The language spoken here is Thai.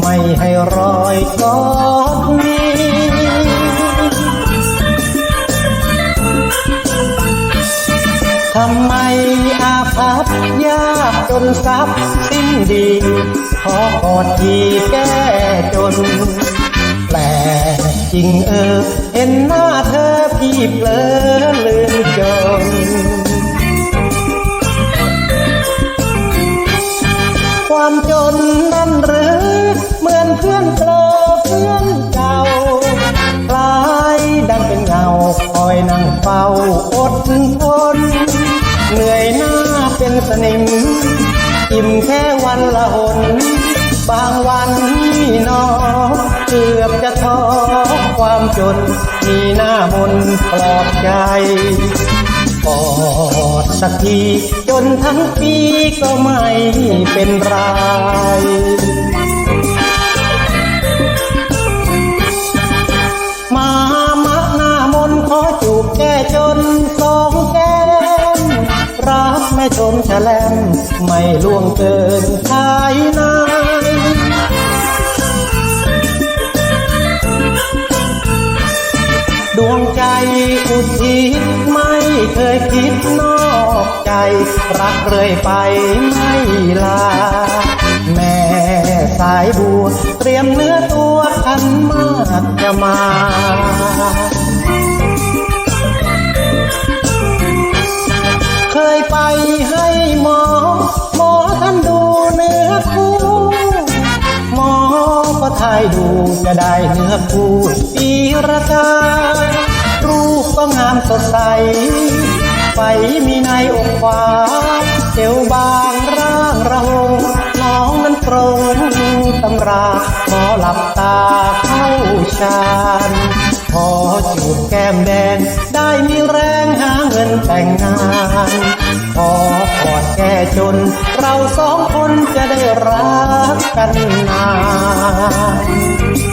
ไม่ให้รอยกอดนี้ทำไมอาภัพยากจนทรัพย์สิ้นดี ขอกอดทีแก้จน แปลกจริงเออ เห็นหน้าเธอพี่เปลือลืมจน นั่งเฝ้าอดทน เหนื่อยหน้าเป็นสนิมอิ่มแค่วันละหน บางวันนี่นอเกือบจะท้อความจน มีหน้ามนปลอบใจกอดสักทีจนทั้งปีก็ไม่เป็นไร ฉลมไม่ล่วงเกินชายนายดวงใจอุทิศไม่เคยคิดนอกใจ รักเรื่อยไปไม่ลา แม่สายบัวเตรียมเนื้อตัวขันมากจะมาายดูจะได้เนื้อคู่ปีระการูปก็งามสดใส ไฟมีในอกขวาเอวบางร่างระหงน้องนั้นตรงตำราหมอหลับตาเข้าฌานพอจูบแก้มแดง ได้มีแรงหาเงินแต่งงาน จน เราสองคนจะได้รักกันนาน